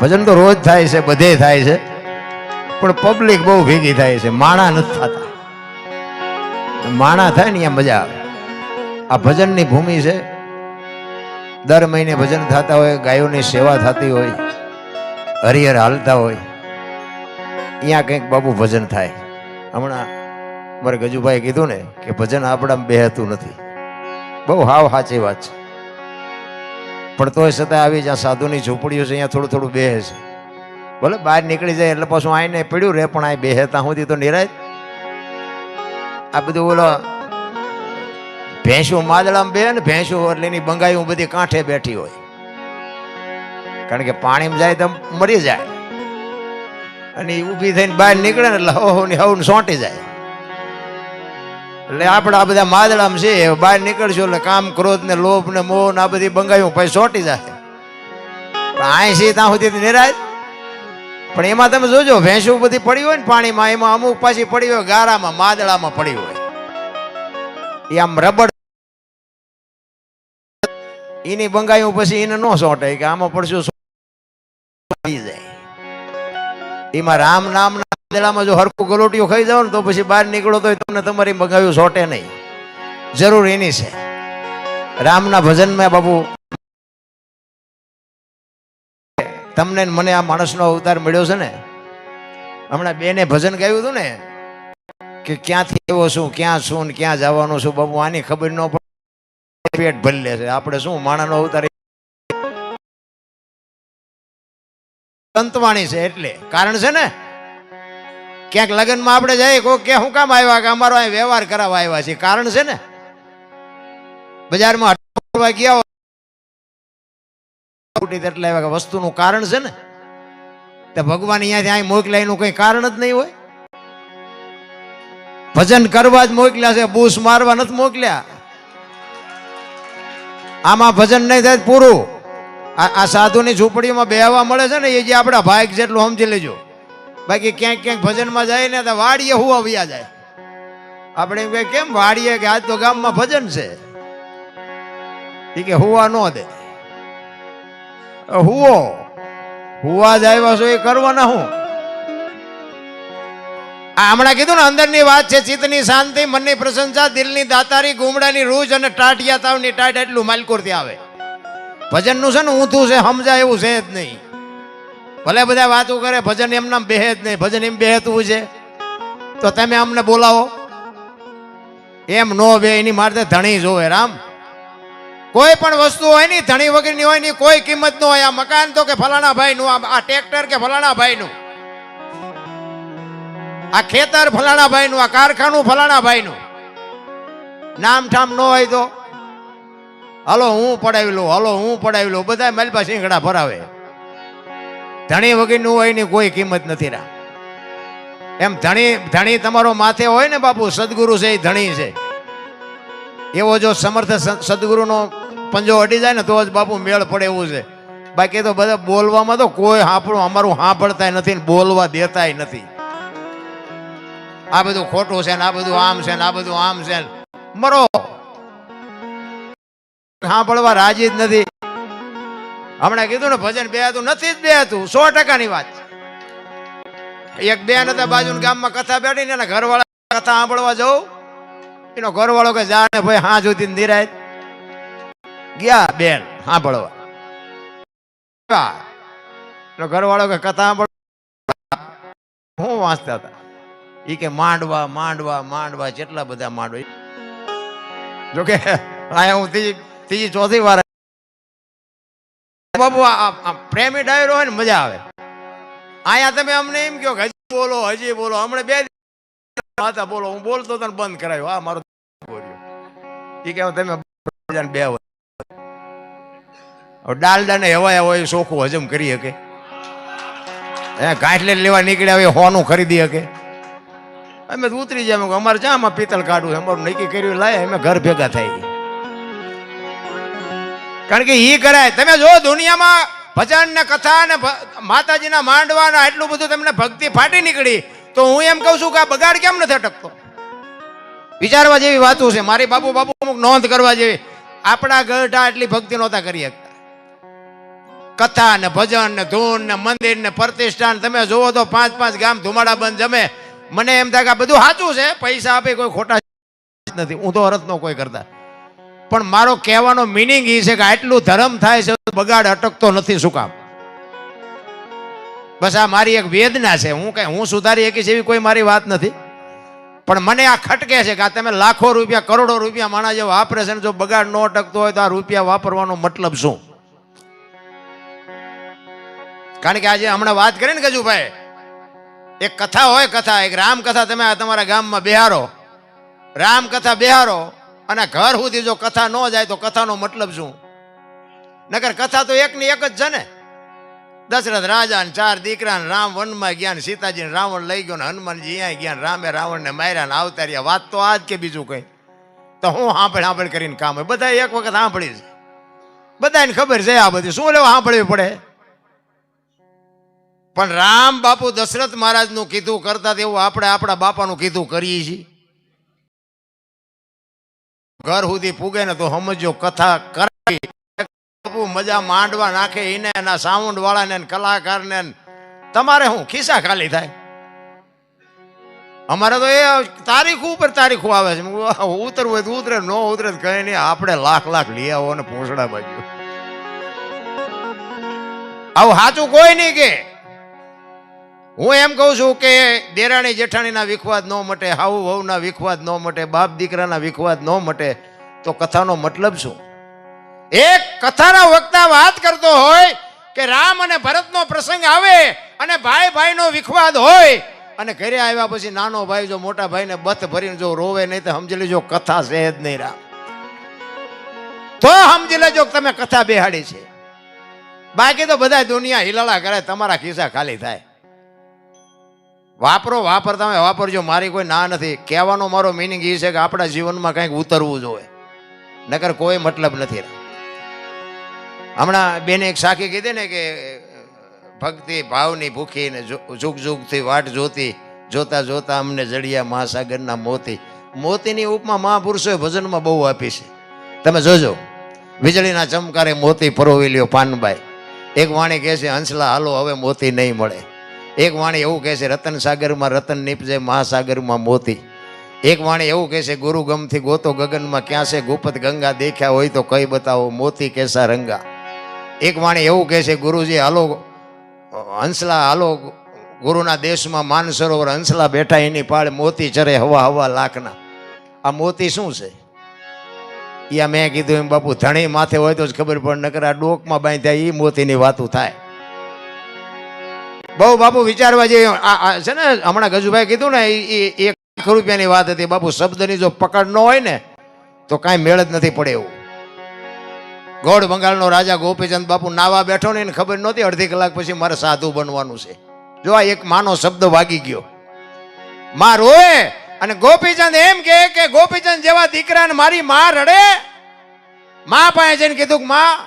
ભજન તો રોજ થાય છે, બધે થાય છે, પણ પબ્લિક બહુ ભેગી થાય છે, માણા નથી થતા. માણા થાય ને અહીંયા મજા આવે. આ ભજનની ભૂમિ છે, દર મહિને ભજન થતા હોય, ગાયોની સેવા થતી હોય, હરિહર હાલતા હોય અહીંયા કંઈક બાબુ ભજન થાય. હમણાં મારે ગજુભાઈ કીધું ને કે ભજન આપણા બેહતું નથી. બહુ હાવ સાચી વાત છે. પણ તોય છતાં આવી જ્યાં સાધુની ઝૂંપડીઓ છે, અહીંયા થોડું થોડું બેહે છે. ભલે બહાર નીકળી જાય એટલે પાછું આઈને પડ્યું રે, પણ આ બેહે ત્યાં સુધી તો નિરાજ આ બધું બોલો ભેંસું માદળામાં બે ને ભેંસું એટલે એની બંગાયું બધી કાંઠે બેઠી હોય. કારણ કે પાણીમાં જાય તો મરી જાય. અને એ ઊભી થઈને બહાર નીકળે ને એટલે હવ ને હવ સોંટી જાય. એટલે આપણે બધા માદળામાં છે બહાર નીકળશું એટલે કામ ક્રોધ ને લોભ ને મોહ ને આ બધી બંગાયું પછી સોટી પણ અહીં છે ત્યાં સુધી નિરાજ પણ એમાં તમે જોજો, ભેંસું બધી પડી હોય ને પાણીમાં, એમાં અમુક પાછી પડી હોય, ગારામાં માદળામાં પડી હોય. એ આમ રબડ. એની બંગાયું પછી એને નો સોટે કે આમાં પડશું જાય. એમાં રામ નામના માદળામાં જો હરકું ગલોટીઓ ખાઈ જાવ ને તો પછી બહાર નીકળો તો તમને તમારી મગાવ્યું સોટે નહીં. જરૂર એની છે. રામના ભજનમાં બાબુ તમને મને આ માણસનો અવતાર મળ્યો છે ને, હમણાં બેને ભજન ગાયું હતું ને, કે ક્યાંથી એવો શું ક્યાં છું ને ક્યાં જવાનું છું બાબુ આની ખબર ન પડે. પેટ ભરી લે છે. આપણે શું માણાનો અવતાર સંતવાણી છે એટલે. કારણ છે ને ક્યાંક લગ્નમાં આપણે જઈએ કોઈ કે શું કામ આવ્યા કે અમારો અહીં વ્યવહાર કરાવવા આવ્યા છે કારણ છે ને, બજારમાં હટવા ગયા એટલે આવ્યા વસ્તુનું કારણ છે ને, તો ભગવાન અહીંયાથી અહીં મોકલ્યા, એનું કંઈ કારણ જ નહીં હોય. ભજન કરવા જ મોકલ્યા છે, બૂસ મારવા નથી મોકલ્યા. આમાં ભજન નહીં થાય પૂરું. આ સાધુની ઝૂંપડીમાં બેહવા મળે છે ને, એ જે આપણા ભાઈક જેટલું સમજી લેજો. બાકી ક્યાંક ક્યાંક ભજનમાં જાય ને તો વાડીએ હુવા આવ્યા જાય. આપણે એમ કહે, કેમ વાડીએ? કે આજ તો ગામમાં ભજન છે. એ કે, હુવા ન દે. હુવો? હુવા જ આવ્યા છો, એ કરવાના હું? આ હમણાં કીધું ને, અંદરની વાત છે, ચિત્તની શાંતિ, મનની પ્રશંસા, દિલની દાતારી, ગુમડાની રૂજ અને ટાટિયા તાવની ટાટ એટલું માલકોરથી આવે. ભજનનું છે ને, ઊંધું છે, સમજાય એવું છે જ નહીં. ભલે બધા વાતો કરે, ભજન એમના બેહે નહીં. ભજન એમ બેહેતું છે. તો તમે અમને બોલાવો. એમ નો બે, એની મારે ધણી જોવે, રામ. કોઈ પણ વસ્તુ હોયની, ધણી વગરની હોયની, કોઈ કિંમત ન હોય. આ મકાન તો કે ફલાણા ભાઈનું, આ આ ટ્રેક્ટર કે ફલાણા ભાઈનું. આ ખેતર ફલાણા ભાઈનું, આ કારખાનું ફલાણા ભાઈનું. નામ ઠામ ન હોય તો, હલો, હું પડાવી લઉં હલો, હું પડાવી લઉં બધા પાસે શીંગડા ભરાવે. ધણી વગરનું હોય ને કોઈ કિંમત નથી રા. એમ ધણી ધણી તમારો માથે હોય ને બાપુ, સદગુરુ છે એ ધણી છે. એવો જો સમર્થ સદગુરુનો પંજો અડી જાય ને તો જ બાપુ મેળ પડે એવું છે. બાકી તો બધા બોલવામાં તો કોઈ હાંપણું, અમારું હાંભળતાય નથી ને બોલવા દેતાય નથી. આ બધું ખોટું છે ને આ બધું આમ છે ને આ બધું આમ છે. મરો. સાંભળવા રાજી જ નથી. હમણાં કીધું ને ભજન બે હતું, નથી જ બે હતું, સો ટકાની વાત એક બેન હતા બાજુ ગામમાં કથા બેઠી ને એના ઘરવાળા કથા સાંભળવા જવું. એનો ઘરવાળો કે જાણે ભાઈ, હા જોતી ધીરાય ગયા બેન સાંભળવા. એનો ઘરવાળો કે કથા સાંભળવા. હું વાંચતા હતા. એ કે માંડવા માંડવા માંડવા, જેટલા બધા માંડવા. જોકે અહીંયા હું ત્રીજી ચોથી વાર બાબુ આ- પ્રેમી ડાયરો હોય ને મજા આવે. અહીંયા તમે અમને એમ કહો હજી બોલો હજી બોલો. હમણાં બે હતા બોલો, હું બોલતો તને બંધ કરાયો. આ મારો બોલ્યો. એ કહેવાય તમે બે ડાલડા ને હવાય હોય ચોખ્ખું હજમ કરી શકે. એ ગાંઠલે લેવા નીકળ્યા હોય હોનું ખરીદી શકે. અમે ઉતરી જાય અમે અમારે ચામાં પિત્તલ કાઢવું અમારું નક્કી કર્યું, લાય, અમે ઘર ભેગા થાય. કારણ કે ઈ કરાય. તમે જો દુનિયામાં ભજન ને કથા ને માતાજીના માંડવાના એટલું બધું તમને ભક્તિ ફાટી નીકળી, તો હું એમ કહું છું કે આ બગાડ કેમ નથી અટકતો? વિચારવા જેવી વાતો છે. મારી બાપુ બાપુ અમુક નોંધ કરવા જેવી. આપણા ગઢા એટલી ભક્તિ નહોતા કરી શકતા. કથા ને ભજન ને ધૂન ને મંદિર ને પ્રતિષ્ઠાન, તમે જોવો તો પાંચ પાંચ ગામ ધુમાડા બંધ જમે. મને એમ થાય કે બધું સાચું છે. પૈસા આપે કોઈ ખોટા નથી. હું તો અરજ નો કોઈ કરતા. પણ મારો કહેવાનો મિનિંગ એ છે કે આટલું ધર્મ થાય છે બગાડ અટકતો નથી શું બસ આ મારી એક વેદના છે. હું કઈ, હું સુધારી શકીશ એવી કોઈ મારી વાત નથી. પણ મને આ ખટકે છે કે આ તમે લાખો રૂપિયા, કરોડો રૂપિયા માણા જે વાપરે છે જો બગાડ ન અટકતો હોય તો આ રૂપિયા વાપરવાનો મતલબ શું? કારણ કે આજે હમણાં વાત કરી ને ગજુભાઈ, એક કથા હોય કથા, એક રામ કથા તમે તમારા ગામમાં બેહારો. રામ કથા બેહારો. અને ઘર સુધી જો કથા ન જાય તો કથાનો મતલબ શું? નગર કથા તો એકની એક જ છે ને. દશરથ રાજા ને ચાર દીકરા રામ વનમાં ગયા ને સીતાજી રાવણ લઈ ગયો ને હનુમાનજી અહીંયા ગયા રામે રાવણ ને માર્યા ને આવતાર્યા વાત તો આજ કે બીજું કઈ. તો હું સાંભળ સાંભળ કરીને કામ હોય. બધા એક વખત સાંભળી છે બધાને ખબર છે આ બધી. શું લેવા સાંભળવી પડે? પણ રામ બાપુ દશરથ મહારાજનું કીધું કરતા તેવું આપણે આપણા બાપાનું કીધું કરીએ છીએ. ઘર સુધી પૂગે ને તો સમજો કથા કરાવી. મજા માંડવા નાખે એને એના સાઉન્ડ વાળાને કલાકારને તમારે શું ખિસ્સા ખાલી થાય? અમારે તો એ તારીખ ઉપર તારીખો આવે છે. ઉતરવું હોય તો ઉતરે, ન ઉતરે કઈ નહીં. આપણે લાખ લાખ લઈ આવો ને પૂંછડા બાજુ. આવું સાચું કોઈ નહીં કે. હું એમ કહું છું કે દેરાણી જેઠાણીના વિખવાદ ન મટે હાઉ વહુના વિખવાદ ન મટે, બાપ દીકરાના વિખવાદ ન મટે, તો કથાનો મતલબ શું? એક કથાના વક્તા વાત કરતો હોય કે રામ અને ભરતનો પ્રસંગ આવે અને ભાઈ ભાઈનો વિખવાદ હોય અને ઘરે આવ્યા પછી નાનો ભાઈ જો મોટા ભાઈને બથ ભરીને જો રોવે નહીં તો સમજી લેજો કથા છે જ નહીં રામ. તો સમજી લેજો તમે કથા બેહાડી છે. બાકી તો બધા દુનિયા હિલાળા કરે, તમારા ખિસ્સા ખાલી થાય. વાપરો વાપરતા હોય વાપરજો. મારી કોઈ ના નથી. કહેવાનો મારો મિનિંગ એ છે કે આપણા જીવનમાં કંઈક ઉતરવું જોઈએ. નકર કોઈ મતલબ નથી હમણાં બેને એક સાખી કીધી ને કે, ભક્તિ ભાવની ભૂખી ને જુગ જુગથી વાટ જોતી, જોતા જોતા અમને જડિયા મહાસાગરના મોતી. મોતીની ઉપમા મહાપુરુષોએ ભજનમાં બહુ આપી છે. તમે જોજો. વીજળીના ચમકારે મોતી પરોવી લ્યો પાનબાઈ. એક વાણી કહે છે, હંસલા હાલો, હવે મોતી નહીં મળે. એક વાણી એવું કહે છે, રતન સાગરમાં રતન નીપજે, મહાસાગરમાં મોતી. એક વાણી એવું કહે છે ગુરુ ગમથી ગોતો ગગનમાં, ક્યાં છે ગુપત ગંગા, દેખ્યા હોય તો કઈ બતાવો, મોતી કેસા રંગા. એક વાણી એવું કહે છે, ગુરુજી, હાલો, હંસલા, હાલો, ગુરુના દેશમાં માન સરોવર, હંસલા બેઠા એની પાળે, મોતી ચરે હવા હવા લાખના. આ મોતી શું છે? યા મેં કીધું એમ, બાપુ, ધણી માથે હોય તો જ ખબર પડે, નકર આ ડોકમાં બાંધ્યા એ મોતીની વાતું થાય. બહુ બાપુ વિચારવા આ છે ને, હમણાં ગજુભાઈ કીધું ને એ એક લાખ રૂપિયાની વાત હતી. બાપુ શબ્દની જો પકડ ન હોય ને, તો કાંઈ મેળ જ નથી પડે એવું. ગોળ બંગાળનો રાજા ગોપીચંદ બાપુ નાવા બેઠો ને એને ખબર નહોતી, અડધી કલાક પછી મારે સાધુ બનવાનું છે. જો આ એક માનો શબ્દ વાગી ગયો. માં રોએ અને ગોપીચંદ એમ કે કે ગોપીચંદ જેવા દીકરાને મારી માં રડે? માં પાસે જઈને કીધું કે, માં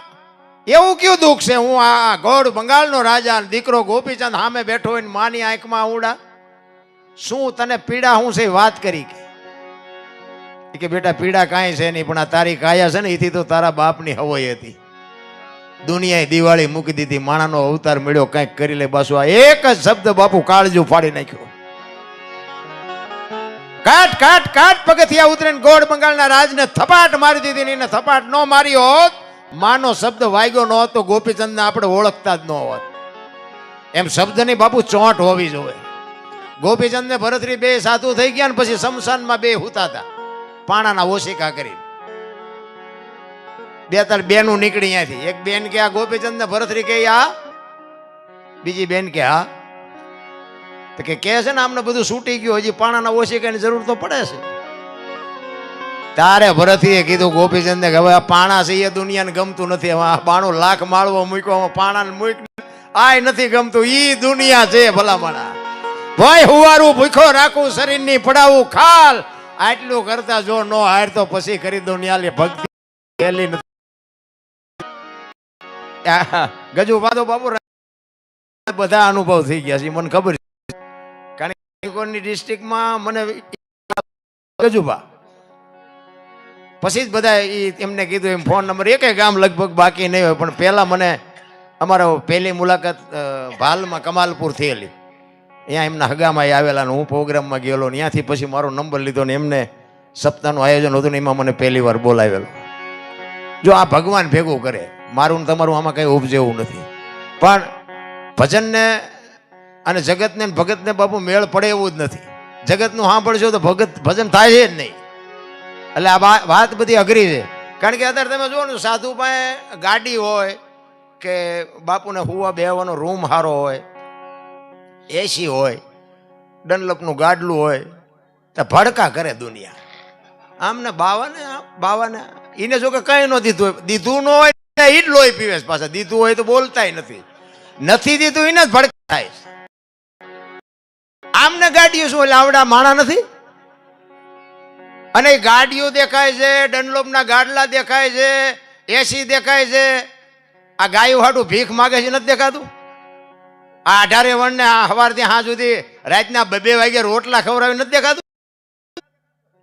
એવું કયું દુઃખ છે? હું આ ગોળ બંગાળનો રાજા દીકરો ગોપીચંદ સામે બેઠો હોય માની આંખમાં ઉડા શું તને પીડા હું છે વાત કરી કે? કે બેટા પીડા કાંઈ છે નહીં, પણ આ તારી કાયા છે ને, એથી તો તારા બાપની હવોય હતી. દુનિયાએ દિવાળી મૂકી દીધી, માણાનો અવતાર મળ્યો, કંઈક કરી લે બસ. આ એક જ શબ્દ બાપુ કાળજું ફાડી નાખ્યો. કાટ કાટ કાટ પગથિયા ઉતરીને ગોળ બંગાળના રાજને થપાટ મારી દીધી ને થપાટ ન મારી હોત. માનો શબ્દ વાગ્યો ન હોત તો ગોપીચંદને આપણે ઓળખતા જ ન હોત. એમ શબ્દની બાપુ ચોંટ હોવી જોઈએ. ગોપીચંદને ભરતરી બે સાધુ થઈ ગયા ને પછી શમશાનમાં બે હુતા હતા. પાણાના ઓશિકા કરી બે તાર બેનું નીકળી અહીંયાથી. એક બેન કે આ ગોપીચંદ ને ભરતરી કે આ? બીજી બેન કે હા. તો કે છે ને, આમને બધું છૂટી ગયું, હજી પાણાના ઓશિકાની જરૂર તો પડે છે. તારે ભરતીએ કીધું ગોપીચંદને કે હવે આ પાણા છે એ દુનિયાને ગમતું નથી. હવે આ બાણું લાખ માળવો મૂક્યો પાણાને મૂક આય નથી ગમતું, ઈ દુનિયા છે ભલામણા. ભાઈ, હુવારું ભૂખો રાખું, શરીરની પડાવું, ખાલ. આટલું કરતા જો નો હાર તો પછી કરી દો ન્યાલી ભક્તિ. પહેલી નથી. ગજુ પાદો બાબુ બધા અનુભવ થઈ ગયા છે મને ખબર છે. કારણ કે ડિસ્ટ્રિક્ટમાં મને ગજુબા પછી જ બધા એ એમને કીધું એમ ફોન નંબર એકે ગામ લગભગ બાકી નહીં હોય, પણ પહેલાં મને અમારો પહેલી મુલાકાત ભાલમાં કમાલપુર થયેલી. અહીંયા એમના હગામાં આવેલા ને હું પ્રોગ્રામમાં ગયેલો ત્યાંથી પછી મારો નંબર લીધો ને એમને સપ્તાહનું આયોજન હતું ને એમાં મને પહેલી વાર બોલાવેલો. જો આ ભગવાન ભેગું કરે, મારું ને તમારું આમાં કંઈ ઉપજેવું નથી. પણ ભજનને અને જગતને ભગતને બાપુ મેળ પડે એવું જ નથી. જગતનું સાંભળશો તો ભગત, ભજન થાય છે જ નહીં. એટલે આ વાત બધી અઘરી છે. કારણ કે અત્યારે તમે જુઓ ને, સાધુ પાસે ગાડી હોય કે બાપુને હુવા બેહવાનો રૂમ સારો હોય એસી હોય, ડનલપનું ગાડલું હોય, તો ભડકા કરે દુનિયા. આમ ને બાવાને બાવાને એને જો કે કંઈ ન દીધું હોય. દીધું ન હોય એ જ લોહી પીવે છે પાછા. દીધું હોય તો બોલતાય નથી. નથી દીધું એને જ ભડકા થાય. આમને ગાડીઓ શું એટલે આવડા માણા નથી? અને ગાડીઓ દેખાય છે ડનલોપના ગાડલા દેખાય છે, એસી દેખાય છે. આ ગાયું હાટું ભીખ માગે છે, નથી દેખાતું? આ અઢારે વણને આ સવારથી હા સુધી રાતના બે વાગ્યા વાગે રોટલા ખવડાવી નથી દેખાતું?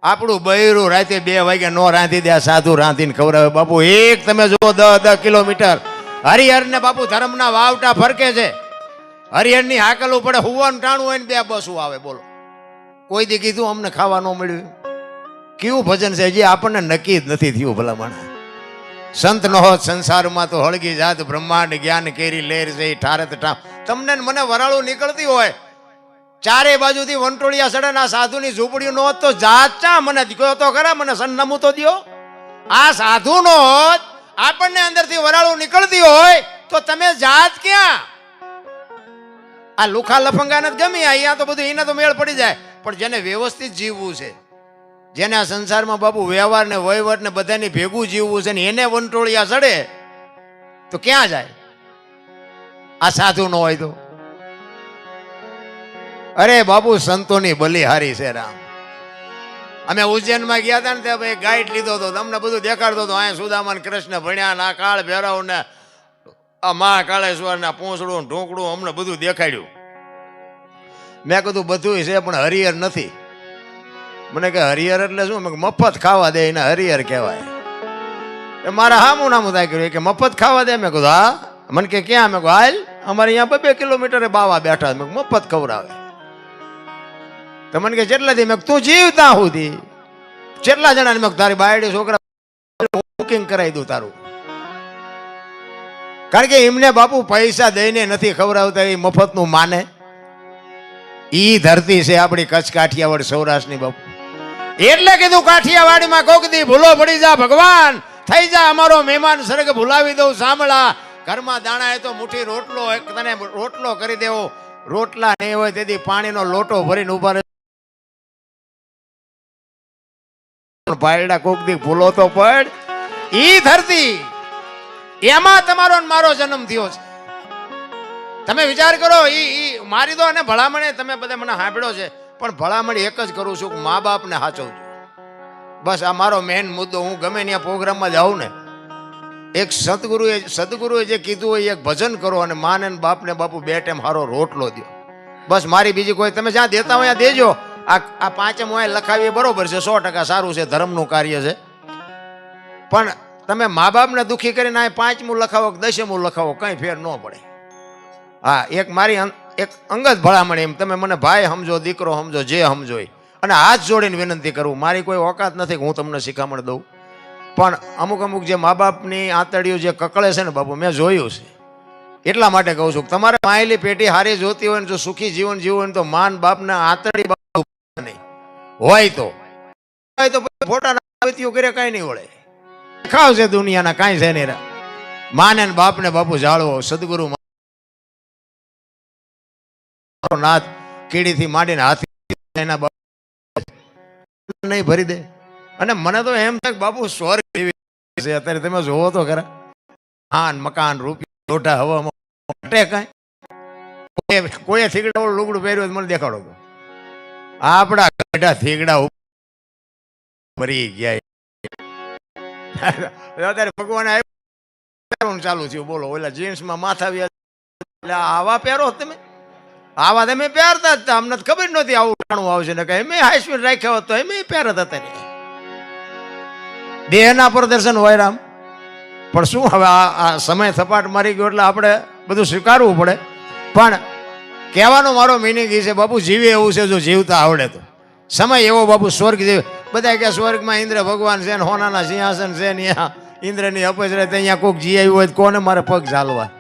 આપણું બૈરું રાતે બે વાગે નો રાંધી દે સાધુ રાંધીને ખવડાવે. બાપુ, એક તમે જુઓ દસ દસ કિલોમીટર. હરિહરને બાપુ ધર્મના વાવટા ફરકે છે. હરિહરની હાકલું પડે હુવાનું ટાણું હોય ને બે બસું આવે, બોલો. કોઈ દી કીધું અમને ખાવા ન મળ્યું. કેવું ભજન છે? જે આપણને નક્કી જ નથી થયું ભલામણ. સંત નો હોત, સંસારમાં તો હળગી જાત, બ્રહ્માંડ જ્ઞાન કેરી લેર છે ઠારત ઠામ. તમને મને વરાળું નીકળતી હોય. ચારે બાજુથી વંટોળિયા સડે આ સાધુની ઝૂંપડી નો હોત તો જાત ચા મને કહો તો ખરા, મને સન્નમું તો દો આ સાધુ નો હોત, આપણને અંદરથી વરાળું નીકળતી હોય, તો તમે જાત ક્યાં? આ લુખા લફંગાને નથી ગમી અહીંયા તો બધું એને તો મેળ પડી જાય. પણ જેને વ્યવસ્થિત જીવવું છે જેને સંસારમાં બાપુ વ્યવહાર ને વહીવટ ને બધાની ભેગું જીવવું છે ને એને વંટોળિયા ચડે, તો ક્યાં જાય? આ સાધુ ન હોય તો. અરે બાપુ, સંતોની બલિહારી છે રામ. અમે ઉજ્જૈનમાં ગયા હતા ને ત્યાં ભાઈ ગાઈડ લીધો હતો તમને બધું દેખાડતો હતો અહીંયા સુદામાન કૃષ્ણ ભણ્યા ના કાળ ભેરવ ને આ મહાકાળેશ્વર ના પૂંછડું ઢોકડું અમને બધું દેખાડ્યું. મેં કીધું બધું છે, પણ હરિહર નથી. મને કે હરિહર એટલે શું? મફત ખાવા દે એને હરિહર કહેવાય. એ મારા હામું નામું થાય કર્યું કે, મફત ખાવા દે? મેં કીધું હા. મને કે ક્યાં? મેં કીધું હાલ, અમારે અહીંયા બે કિલોમીટરે બાવા બેઠા મેં મફત ખવડાવે. તો મને કે જેટલા દી મેં તું જીવતા સુધી. કેટલા જણાને મેં તારી બાયડી છોકરા બુકિંગ કરાવી દઉં તારું. કારણ કે એમને બાપુ પૈસા દઈને નથી ખવડાવતા, એ મફતનું માને. ઈ ધરતી છે આપણી કચ્છ કાઠિયાવાડ સૌરાષ્ટ્રની બાપુ. એટલે કીધું, કાઠિયાવાડીમાં કોક દી ભૂલો પડી જા ભગવાન. થઈ જા અમારો મહેમાન સ્વર્ગ ભૂલાવી દઉં સાંભળા. ઘરમાં દાણા એ તો મુઠ્ઠી રોટલો એક તને રોટલો કરી દેવો. રોટલા નહીં હોય તેથી પાણીનો લોટો ભરીને ઊભા રહે. ભાઈડા કોક દી ભૂલો તો પડ. ઈ ધરતી, એમાં તમારો મારો જન્મ થયો છે. તમે વિચાર કરો, ઈ મારી દો અને ભલામણે તમે બધા મને સાંભળ્યો છે. પણ ભલામણ એક જ કરું છું કે મા બાપને સાચવજો બસ આ મારો મેન મુદ્દો, હું ગમે ત્યાં પ્રોગ્રામમાં જાઉં ને, એક સદગુરુએ સદગુરુએ જે કીધું હોય એક ભજન કરો અને માને બાપને બાપુ બે ટાઈમ હારો રોટલો દો. બસ મારી બીજી કોઈ, તમે જ્યાં દેતા હોય ત્યાં દેજો. આ આ પાંચમ હોય લખાવી બરોબર છે, સો ટકા સારું છે, ધર્મનું કાર્ય છે. પણ તમે મા બાપને દુઃખી કરીને આ પાંચમું લખાવો કે દસમું લખાવો, કંઈ ફેર ન પડે. હા, એક મારી એક અંગત ભલામણ એમ. તમે મને ભાઈ સમજો, દીકરો સમજો, જે સમજો. અને હાથ જોડીને વિનંતી કરું. મારી કોઈ ઓકાત નથી કે હું તમને શિખામણ દઉં. પણ અમુક અમુક જે મા બાપની આંતળીઓ જે કકળે છે ને બાપુ, મેં જોયું છે. એટલા માટે કહું છું તમારે માયલી પેટી હારી જોતી હોય ને જો સુખી જીવન જીવવું હોય તો માન બાપને આંતળી નહીં. હોય તો. હોય તો ફોટા કરે કાંઈ નહીં વળે. ખાવ દુનિયાના, કાંઈ છે નહીં. માને બાપને બાપુ જાળવો. સદગુરુ નાથ કીડીથી માંડીને હાથી એના નહીં ભરી દે. અને મને તો એમ થાય બાપુ સોરી અત્યારે તમે જોવો તો ખરા. હાન મકાન, રૂપિયા લોટા હવામાં, ઘટે કાંઈ. કોઈએ થીગડા વાળું લુગડું પહેર્યું મને દેખાડો આપણા ગઢા થીગડા ભરી ગયા. અત્યારે ભગવાન ચાલુ થયું. બોલો, ઓલા જીન્સમાં માથા વ્યા આવા પહેરો તમે? આવા અમે પહેરતા જ અમને ખબર નહોતી આવું ટાણું આવશે ને કે હાઈ સ્પીડ રાખ્યા હોત તો એમ પહેરત હતા ને દેહના પ્રદર્શન હોય રામ પણ શું હવે આ આ સમય થપાટ મારી ગયો એટલે આપણે બધું સ્વીકારવું પડે. પણ કહેવાનો મારો મિનિંગ એ છે, બાપુ, જીવે એવું છે જો જીવતા આવડે તો. સમય એવો બાપુ, સ્વર્ગ જેવો. બધા કે સ્વર્ગમાં ઇન્દ્ર ભગવાન છે ને, હોનાના સિંહાસન છે ને અહીંયા ઇન્દ્રની અપજ રહે અહીંયા કોઈક જી આવ્યું હોય કોને મારે પગ ચાલવા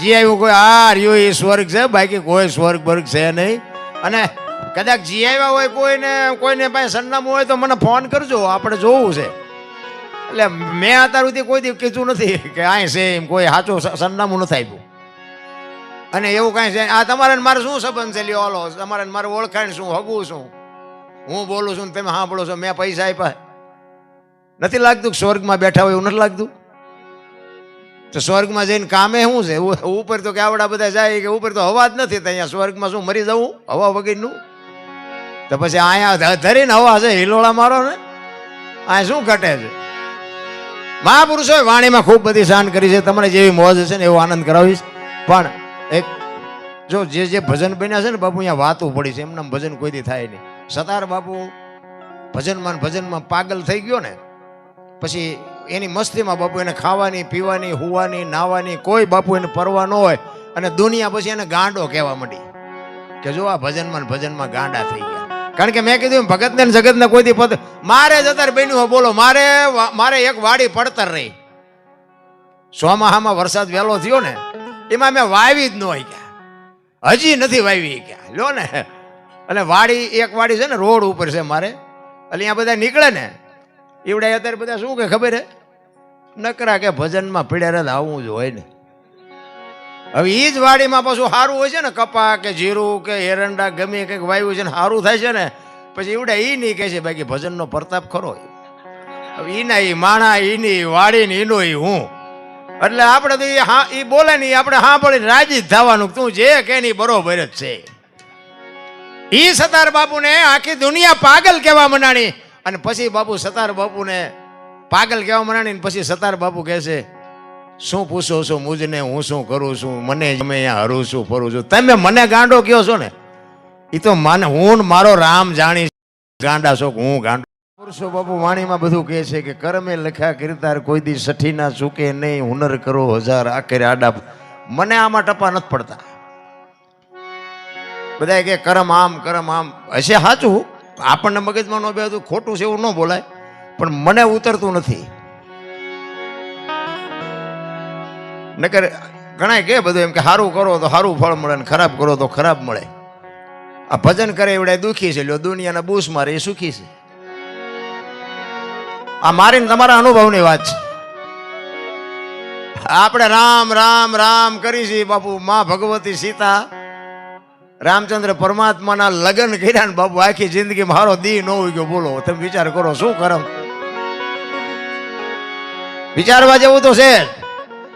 જી આવ્યું કોઈ? આ રહ્યો એ સ્વર્ગ છે. બાકી કોઈ સ્વર્ગ વર્ગ છે નહીં. અને કદાચ જી આવ્યા હોય કોઈને કોઈને પાસે સરનામું હોય તો મને ફોન કરજો. આપણે જોવું છે. એટલે મેં અત્યાર સુધી કોઈ દી કીધું નથી કે અહીં છે એમ કોઈ સાચું સરનામું નથી આપ્યું. અને એવું કાંઈ છે. આ તમારે મારે શું સંબંધ છે? લ્યો ઓલો તમારે મારે ઓળખાણ શું, હગું શું? હું બોલું છું તમે સાંભળો છો. મેં પૈસા આપ્યા. નથી લાગતું સ્વર્ગમાં બેઠા હોય એવું નથી લાગતું? તો સ્વર્ગમાં જઈને કામે શું છે? ઉપર તો કે આવડા બધા જાય કે ઉપર તો હવા જ નથી. અહીંયા સ્વર્ગમાં શું મરી જવું? હવા વગરનું? તો પછી અહીંયા ધરીને હવા છે, હિલોળા મારો ને? અહીંયા શું ઘટે છે? મહાપુરુષોએ વાણીમાં ખૂબ બધી શાન કરી છે. તમારે જેવી મોજ છે ને એવો આનંદ કરાવીશ. પણ એક, જો જે જે ભજન બન્યા છે ને બાપુ, અહીંયા વાતો પડી છે. એમના ભજન કોઈથી થાય નહીં. સતાર બાપુ ભજનમાં ભજનમાં પાગલ થઈ ગયો ને, પછી એની મસ્તીમાં બાપુ એને ખાવાની, પીવાની, હુવાની, નાવાની, કોઈ બાપુ એને પરવા ન હોય. અને દુનિયા પછી એને ગાંડો કહેવા માંડી. કે જો આ ભજનમાં ભજનમાં ગાંડા થઈ ગયા. કારણ કે મેં કીધું ભગત ને જગત ને કોઈ પદ મારે જ અત્યારે બન્યું હોય, બોલો, મારે મારે એક વાડી પડતર રહી. સોમાહામાં વરસાદ વહેલો થયો ને, એમાં મેં વાવી જ ન હોય ગયા હજી નથી વાવી ગયા લ્યો ને. અને વાડી, એક વાડી છે ને, રોડ ઉપર છે મારે. એટલે અહીંયા બધા નીકળે ને એવડે અત્યારે બધા શું કે ખબર હે? નકરા કે ભજનમાં પીડ્યા રહે આવવું જ હોય ને. હવે એ જ વાડીમાં પાછું સારું હોય છે ને, કપા કે જીરું કે એરંડા ગમે કંઈક વાયુ છે ને સારું થાય છે ને, પછી એવડે એ નહીં કહે છે, બાકી ભજનનો પ્રતાપ ખરો. હવે એના એ માણા એની વાડી ને એનો ઈ હું. એટલે આપણે તો એ હા એ બોલે નહીં આપણે હા સાંભળીને રાજી જ થવાનું તું જે કે નહીં બરોબર જ છે. એ સતાર બાપુને આખી દુનિયા પાગલ કહેવા મનાણી. અને પછી બાપુ સતાર બાપુને પાગલ કહેવા મનાણી પછી સતાર બાપુ કહે છે, શું પૂછો છો મુજને? હું શું કરું છું? મને તમે અહીંયા હરું છું, ફરું છું. તમે મને ગાંડો કયો છો ને એ તો મને હું મારો રામ જાણી ગાંડા છો હું ગાંડો? પુરુષો બાપુ વાણીમાં બધું કહે છે કે, કરમે લખ્યા કીર્તાર કોઈ દી સઠી ના ચૂકે નહીં, હુનર કરો હજાર આખરે આડા. મને આમાં ટપા નથી પડતા. બધા કે કરમ આમ કરમ આમ. હશે સાચું? આપણને મગજમાં ન બે ખોટું છે એવું ન બોલાય, પણ મને ઉતરતું નથી. નકર ઘણા કે બધું એમ કે સારું કરો તો સારું ફળ મળે ને ખરાબ કરો તો ખરાબ મળે. આ ભજન કરે એવડે દુઃખી છે, લ્યો, દુનિયાના બૂસ મારે એ સુખી છે. આ મારીને તમારા અનુભવની વાત છે. આપણે રામ રામ રામ કરી છીએ બાપુ, માં ભગવતી સીતા રામચંદ્ર પરમાત્માના લગ્ન કર્યા ને બાપુ, આખી જિંદગી મારો દી ન ગયો, બોલો. તમે વિચાર કરો, શું કરમ વિચારવા જેવું તો છે.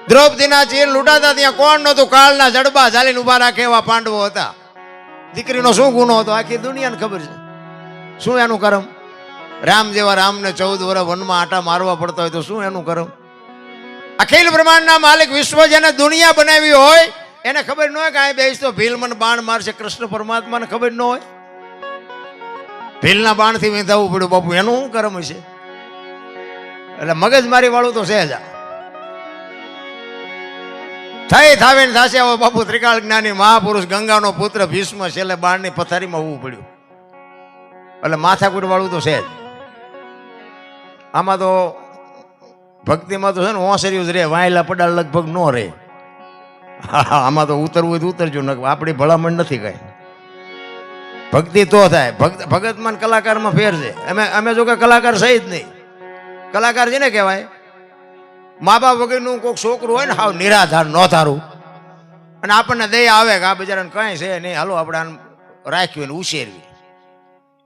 દ્રૌપદીના ચીર લૂંટાતા ત્યાં કોણ નહોતું? કાળના જડબા ચાલીને ઊભા રાખે એવા પાંડવો હતા. દીકરીનો શું ગુનો હતો? આખી દુનિયાને ખબર છે. શું એનું કરમ? રામ જેવા રામને ચૌદ વર્ષ વનમાં આટા મારવા પડતા હોય તો શું એનું કરમ? અખિલ બ્રહ્માંડના માલિક વિશ્વ જેને દુનિયા બનાવી હોય એને ખબર ન હોય કે આ બેસ તો ભીલ મને બાણ મારશે, કૃષ્ણ પરમાત્માને ખબર ન હોય. ભીલના બાણથી વિંધાવવું પડ્યું, બાપુ, એનું શું કરમ હશે એટલે મગજમારી વાળું તો છે જ આ. થઈ થાવે ને થાશે હવે બાપુ, ત્રિકાળ જ્ઞાની, મહાપુરુષ, ગંગાનો પુત્ર, ભીષ્મ, છેલ્લે બાણની પથારીમાં હોવું પડ્યું. એટલે માથાકૂટ વાળું તો છે જ. આમાં તો ભક્તિમાં તો છે ને ઓસર્યું જ રહે, વાયલા પડાળ લગભગ ન રહે. આમાં તો ઉતરવું હોય તો ઉતરજો ન આપણી ભલામણ નથી કઈ. ભક્તિ તો થાય. ભક્ત ભગતમાં કલાકારમાં ફેર છે. અમે અમે જો કે કલાકાર સહિત નહીં. કલાકાર છે ને કહેવાય? મા બાપ વગરનું કોઈક છોકરું હોય ને, હાવ નિરાધાર, નોધારું. અને આપણને દયા આવે કે આ બિચારાને કાંઈ છે નહીં. હાલો, આપણે આમ રાખ્યું એને ઉછેરવી.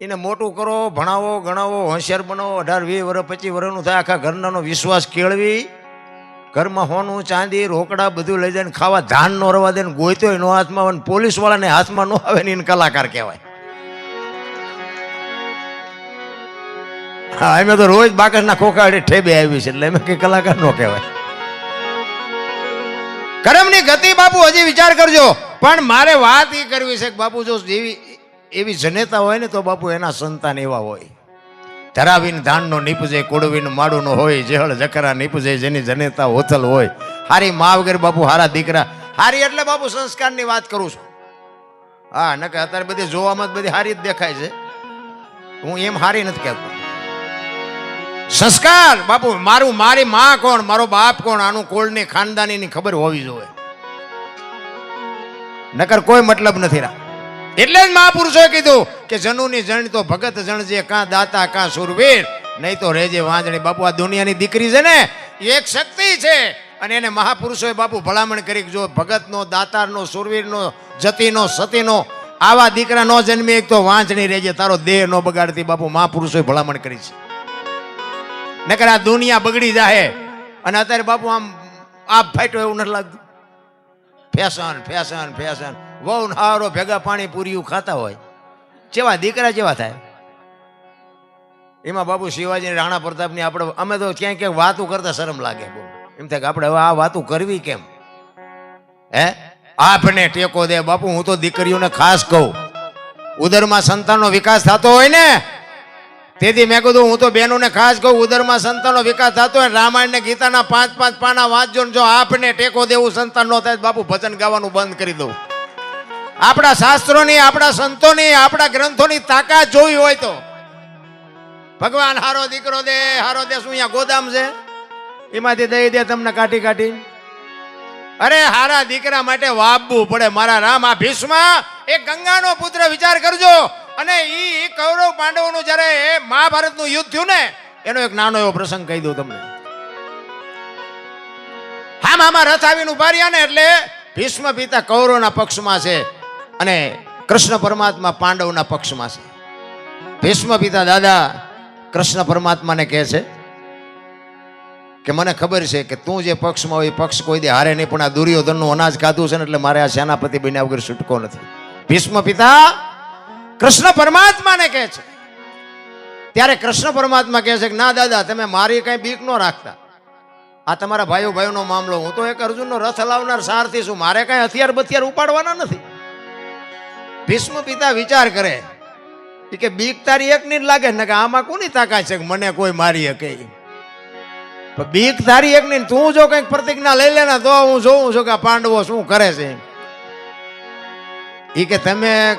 એને મોટું કરો, ભણાવો, ગણાવો, હોશિયાર બનાવો. અઢાર, વીસ વર્ષ, પચીસ વર્ષનું થાય. આખા ઘરનાનો વિશ્વાસ કેળવી. ઘરમાં હોનું, ચાંદી, રોકડા બધું લઈ જાય ખાવા ધાન નો રવા દે ને એનો હાથમાં આવે પોલીસ વાળાને હાથમાં ન આવે ને એને કલાકાર કહેવાય. હા અમે તો રોજ બાકસના ખોખાડે ઠેબે આવી છે એટલે એમ કે કલાકાર નો કહેવાય. કરમની ગતિ બાપુ, હજી વિચાર કરજો. પણ મારે વાત એ કરવી છે કે બાપુ, જો જેવી એવી જનેતા હોય ને તો બાપુ એના સંતાન એવા હોય. ધરાવીને ધાનનો નીપજે કોડવીને માડુનો હોય, જેહળ જકરા નીપજે, જેની જનેતા હોથલ હોય. હારી મા વગર બાપુ, હારા દીકરા. હારી એટલે બાપુ સંસ્કારની વાત કરું છું. હા નકે અત્યારે બધી જોવામાં બધી હારી જ દેખાય છે. હું એમ હારી નથી કહેતો. સંસ્કાર! બાપુ, મારું, મારી માં કોણ? મારો બાપ કોણ? આનું કોળની ખાનદાનીની ખબર હોવી જોઈએ. નકર કોઈ મતલબ નથી રા એટલે જ મહાપુરુષોએ કીધું કે જનુની જણ તો ભગત જણજે કાં દાતા, કાં સુરવીર નહીં તો રેજે વાંજણી. બાપુ, આ દુનિયાની દીકરી છે ને એક શક્તિ છે. અને એને મહાપુરુષોએ બાપુ ભલામણ કરી જો ભગતનો, દાતારનો સુરવીરનો જતીનો, સતીનો, આવા દીકરા નો જન્મે, એક તો વાંચણી રહેજે તારો દેહ નો બગાડતી. બાપુ, મહાપુરુષોએ ભલામણ કરી છે. નકર આ દુનિયા બગડી જાહે. અને અત્યારે બાપુ આમ આપ ફાટ્યો એવું નથી લાગતું. ફેશન ફેશન ફેશન વહુ હારો ભેગા પાણી પૂરીયું ખાતા હોય. જેવા દીકરા જેવા થાય. એમાં બાપુ શિવાજી રાણા પ્રતાપની આપણે અમે તો ક્યાંય ક્યાંક વાતું કરતા શરમ લાગે બહુ એમ થાય કે આપણે હવે આ વાતું કરવી કેમ? હે? આપને ટેકો દે. બાપુ, હું તો દીકરીઓને ખાસ કહું. ઉદરમાં સંતાનનો વિકાસ થતો હોય ને, તેથી મેં કીધું હું તો બહેનોને ખાસ કહું, ઉદરમાં સંતાનનો વિકાસ થતો હોય રામાયણ ને ગીતાના પાંચ પાંચ પાના વાંચજો જો આપને ટેકો દેવું, સંતાન ન થાય બાપુ ભજન ગાવાનું બંધ કરી દઉં. આપણા શાસ્ત્રોની, આપણા સંતોની, આપણા ગ્રંથોની તાકાત જોવી હોય તો. ભગવાન, હારો દીકરો દે, હારો દે, શું અહીંયા ગોદામ છે? એમાંથી દઈ દે તમને કાઢી કાઢી. અરે, હારા દીકરા માટે વાપવું પડે. મારા રામ આ ભીષ્મ, એ ગંગાનો પુત્ર વિચાર કરજો. અને ઈ કૌરવ પાંડવોનું જ્યારે એ મહાભારતનું યુદ્ધ થયું ને, એનો એક નાનો એવો પ્રસંગ કહી દઉં તમને. હામ આમાં રથ આવીને ઊભા રહ્યા ને એટલે ભીષ્મ પિતા કૌરવના પક્ષમાં છે. અને કૃષ્ણ પરમાત્મા પાંડવના પક્ષમાં છે. ભીષ્મ પિતા દાદા કૃષ્ણ પરમાત્માને કહે છે કે મને ખબર છે કે તું જે પક્ષમાં હોય પક્ષ કોઈ દે, હારે નહીં, પણ આ દુર્યોધનનું અનાજ ખાધું છે ને એટલે મારે આ સેનાપતિ બન્યા વગર છૂટકો નથી. ભીષ્મ પિતા કૃષ્ણ પરમાત્માને કહે છે. ત્યારે કૃષ્ણ પરમાત્મા કહે છે કે, ના દાદા, તમે મારી કઈ બીક ન રાખતા. આ તમારા ભાઈઓ ભાઈઓનો મામલો, હું તો એક અર્જુનનો રથ હલાવનાર સારથી છું. મારે કઈ હથિયાર બથિયાર ઉપાડવાના નથી. ભીષ્મ પિતા વિચાર કરે કે બીક તારી એક ની જ લાગે ને કે આમાં કોની તાકાત છે કે મને કોઈ મારી શકે બીક તારી એક ની તું જો કંઈક પ્રતિજ્ઞા લઈ લે ને તો હું જોઉં છું કે પાંડવો શું કરે છે. એ કે તમે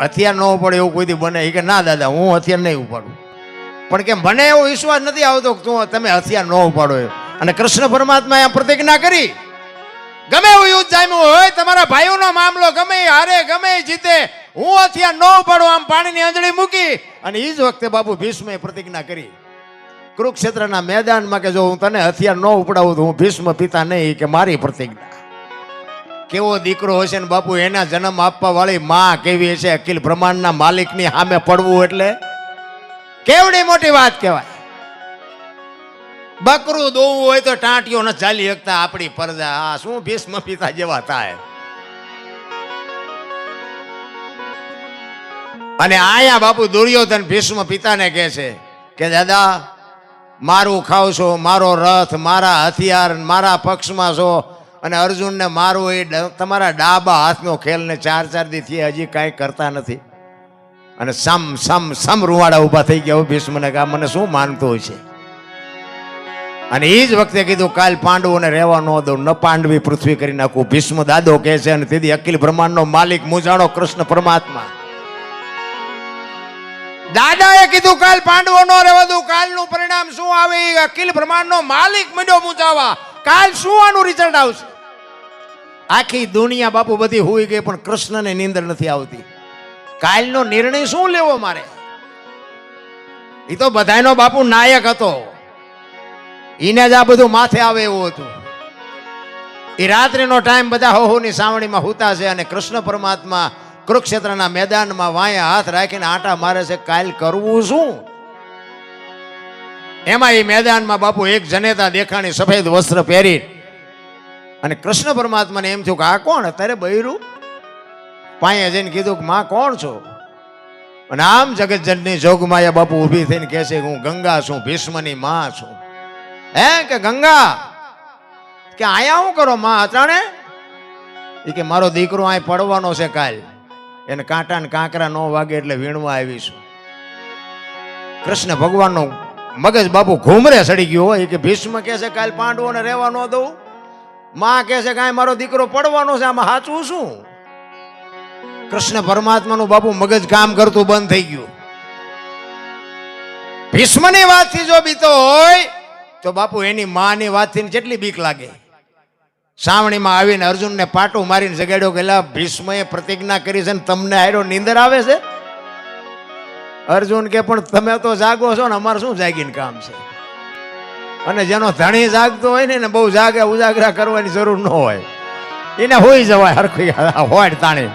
હથિયાર ન ઉપાડે એવું કોઈ દી બને. એ કે ના દાદા, હું હથિયાર નહીં ઉપાડું. પણ કે મને એવો વિશ્વાસ નથી આવતો કે તું તમે હથિયાર ન ઉપાડો અને કૃષ્ણ પરમાત્માએ પ્રતિજ્ઞા કરી. ગમે એવું યુદ્ધ જામ્યું હોય, તમારા ભાઈઓનો મામલો ગમે, હારે ગમે, જીતે. હું હથિયાર ન પડો આમ પાણીની અંજળી મૂકી અને એ જ વખતે બાપુ ભીષ્મે પ્રતિજ્ઞા કરી. કુરુક્ષેત્રના મેદાનમાં કે જો હું તને હથિયાર ન ઉપડાવું તો હું ભીષ્મ પિતા નહીં કે મારી પ્રતિજ્ઞા. કેવો દીકરો હશે ને બાપુ, એના જન્મ આપવા વાળી માં કેવી હશે? અખિલ બ્રહ્માંડના માલિકની સામે પડવું એટલે? કેવડી મોટી વાત કહેવાય? બકરું દોવું હોય તો ટાંટીઓ ન ચાલી શકતા આપણી પરદા આ શું ભીષ્મ પિતા જેવા થાય? અને આયા બાપુ દુર્યોધન ભીષ્મ પિતાને કહે છે કે, દાદા, મારું ખાવ છો, મારો રથ, મારા હથિયાર, મારા પક્ષમાં છો અને અર્જુનને મારું એ તમારા ડાબા હાથનો ખેલ ને ચાર ચાર દી થી હજી કાંઈ કરતા નથી. અને સમ સમ સમ રૂવાડા ઊભા થઈ ગયા ભીષ્મને કે મને શું માનતો હોય છે? અને એ જ વખતે કીધું, કાલ પાંડવોને રહેવા ન દઉં, ન પાંડવી પૃથ્વી કરી નાખું. ભીષ્મ દાદો કહે છે, અને તેથી અખિલ બ્રહ્માંડનો માલિક મુજાણો કૃષ્ણ પરમાત્મા. દાદાએ કીધું, કાલ પાંડવો નો રહેવા દઉં, કાલનું પરિણામ શું આવે? અખિલ બ્રહ્માંડનો માલિક મંડ્યો મૂંઝાવા. કાલ શું આનું રિઝલ્ટ આવશે? આખી દુનિયા બાપુ બધી હોઈ ગઈ, પણ કૃષ્ણને નીંદર નથી આવતી. કાલનો નિર્ણય શું લેવો મારે? એ તો બધાયનો બાપુ નાયક હતો. એને જ આ બધું માથે આવે એવું હતું. એ રાત્રિનો ટાઈમ બધા હોહોની સાવણીમાં હુતા છે અને કૃષ્ણ પરમાત્મા કુરુક્ષેત્રના મેદાનમાં વાયા હાથ રાખીને આંટા મારે છે, કાલ કરવું શું? એમાં એ મેદાનમાં બાપુ એક જનેતા દેખાણી સફેદ વસ્ત્ર પહેરી અને કૃષ્ણ પરમાત્માને એમ થયું કે, આ કોણ? અત્યારે બૈરું? પાયે જઈને કીધું કે, માં, કોણ છો? અને આમ જગતજનની જોગમાયા બાપુ ઊભી થઈને કહે છે હું ગંગા છું, ભીષ્મની માં છું. હે કે ગંગા? કે આયા શું કરો માં અચાણે? એ કે મારો દીકરો અહીં પડવાનો છે કાલ. એને કાંટા ને કાંકરા ન વાગે એટલે વીણવા આવીશું કૃષ્ણ ભગવાનનો મગજ બાપુ ઘૂમરે સડી ગયો હોય. કે ભીષ્મ કહે છે, કાલ પાંડવોને રહેવા ન દઉં. માં કહે છે કાંઈ મારો દીકરો પડવાનો છે, આમાં સાચું શું? કૃષ્ણ પરમાત્માનું બાપુ મગજ કામ કરતું બંધ થઈ ગયું. ભીષ્મની વાતથી જો બીતો હોય તો બાપુ એની માની વાતથી કેટલી બીક લાગે. સાવણીમાં આવીને અર્જુનને પાટું મારીને જગાડ્યો ગયેલા "લા, ભીષ્મએ પ્રતિજ્ઞા કરી છે ને તમને આયરો નીંદર આવે છે? અર્જુન કે પણ તમે તો જાગો છો ને અમારે શું જાગીને કામ છે? અને જેનો ધણી જાગતો હોય ને બહુ જાગે ઉજાગરા કરવાની જરૂર ન હોય. એને હોઈ જવાય હરખી હોય તાણે.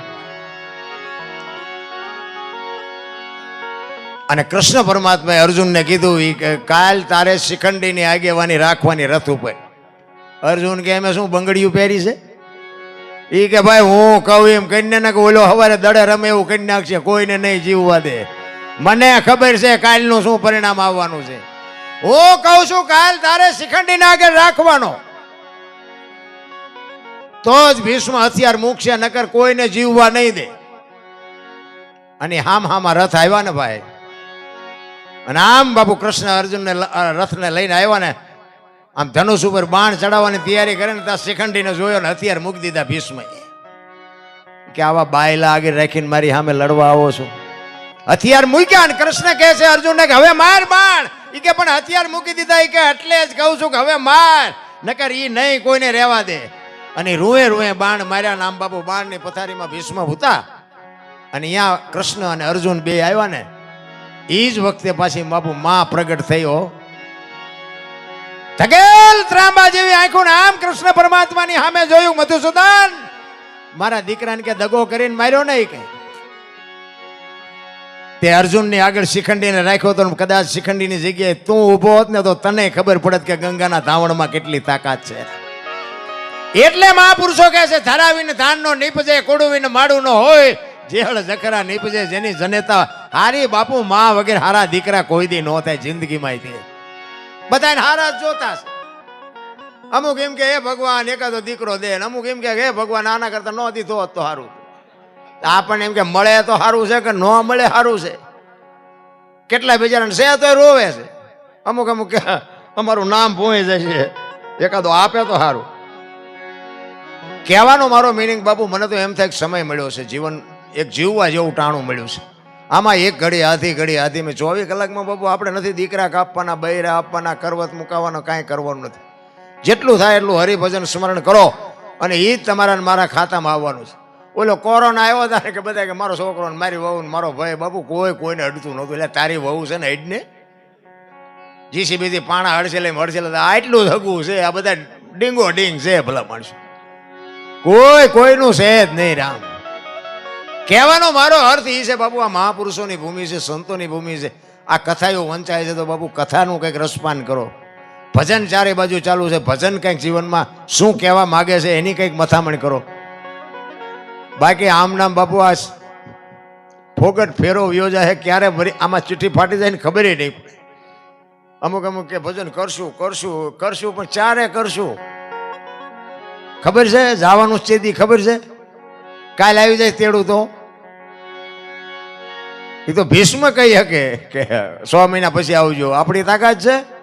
અને કૃષ્ણ પરમાત્માએ અર્જુનને કીધું કે, કાલ તારે શિખંડીની આગેવાની રાખવાની રથ ઉપર. અર્જુન કે, એમે શું બંગડીયું પહેરી છે? એ કે, ભાઈ, હું કહું એમ કહીને ને કે ઓલો હવારે દડે રમે એવું કરી નાખશે, કોઈને નહીં જીવવા દે. મને ખબર છે કાલનું શું પરિણામ આવવાનું છે. હું કહું છું, કાલ તારે શિખંડીને આગળ રાખવાનો. તો જ ભીષ્મ હથિયાર મૂકશે, નકર કોઈને જીવવા નહીં દે. અને હામ હામાં રથ આવ્યા ને ભાઈ અને આમ બાપુ કૃષ્ણ અર્જુનને રથને લઈને આવ્યા ને, આમ ધનુષ ઉપર બાણ ચડાવવાની તૈયારી કરે ને ત્યાં શિખંડીને જોયો ને, હથિયાર મૂકી દીધા ભીષ્મએ. કે આવા બાયલા આગળ રાખીને મારી સામે લડવા આવો છો. હથિયાર મૂક્યા ને કૃષ્ણ કહે છે અર્જુનને કે, હવે માર બાણ. ઈ કે, પણ હથિયાર મૂકી દીધા. એ કે, એટલે જ કહું છું કે, હવે માર. નકર એ નહીં કોઈને રહેવા દે. અને રૂએ રૂએ બાણ માર્યા નામ બાપુ બાણની પથારીમાં ભીષ્મ હતા અને અહીંયા કૃષ્ણ અને અર્જુન બે આવ્યા ને એ જ વખતે પાછી બાપુ માં પ્રગટ થયો. ધકેલ ત્રાંબા જેવી આંખો આમ કૃષ્ણ પરમાત્માની સામે જોયું મધુસૂદન. મારા દીકરાને કે દગો કરીને માર્યો નહીં કે. તે અર્જુનની આગળ શિખંડીને રાખ્યો તો કદાચ શિખંડીની જગ્યાએ તું ઊભો હોત ને તો તને ખબર પડત કે ગંગાના ધાવણમાં કેટલી તાકાત છે. એટલે મહાપુરુષો કહે છે, ધરાવીને ધાનનો નીપજે કોડુવીને માડું ન હોય, જેહળ જખરા નીપજે જેની જનેતા હારી બાપુ, માં વગેરે હારા દીકરા કોઈ દી નો થાય, જિંદગીમાં તે બધાને હારા જોતા છે. અમુક એમ કે, હે ભગવાન, એકાદો દીકરો દે. અમુક એમ કે, હે ભગવાન, આના કરતા ન દીધો તો સારું આપણને એમ કે, મળે તો સારું છે કે ન મળે સારું છે? કેટલા બિચારાને છે તો રોવે છે. અમુક અમુક કે, અમારું નામ ભૂઈ જશે. એકાદો આપે તો સારું કહેવાનો મારો મિનિંગ બાપુ, મને તો એમ થાય સમય મળ્યો છે. જીવન એક જીવવા જેવું ટાણું મળ્યું છે. આમાં એક ઘડી, આધી ઘડી, આધી મેં ચોવીસ કલાકમાં બાબુ આપણે નથી દીકરા કાપવાના, બૈરા આપવાના, કરવત મુકાવવાનો કાંઈ કરવાનું નથી. જેટલું થાય એટલું હરિભજન સ્મરણ કરો અને એ જ તમારા મારા ખાતામાં આવવાનું છે. ઓલો કોરોના આવ્યો ત્યારે કે બધા કે મારો છોકરો મારી વહુ મારો ભાઈ બાબુ કોઈ કોઈને અડતું નહોતું. એટલે તારી વહુ છે ને અડને જીસીબીથી પાણા હડશે લઈ મળશે આટલું હગું છે, આ બધા ડીંગો ડીંગ છે ભલા માણસો. કોઈ કોઈનું છે જ નહીં રામ. કહેવાનો મારો અર્થ એ છે, બાબુ, આ મહાપુરુષોની ભૂમિ છે, સંતોની ભૂમિ છે. આ કથાઓ વંચાય છે, તો બાબુ, કથાનું કંઈક રસપાન કરો. ભજન ચારે બાજુ ચાલુ છે, ભજન કંઈક જીવનમાં શું કહેવા માગે છે, એની કંઈક મથામણ કરો. બાકી આમ નામ બાપુ આ ફોગટ ફેરો યોજા છે, ક્યારે ભરી, આમાં ચિઠ્ઠી ફાટી જાય ને ખબર નહીં અમુક અમુક કે, ભજન કરશું કરશું કરશું, પણ ચારે કરશું. ખબર છે? જવાનું જ ખબર છે? કાલ આવી જાય તેડું તો. એ તો ભીષ્મ કહી શકે કે સો મહિના પછી આવજો. આપણી તાકાત છે?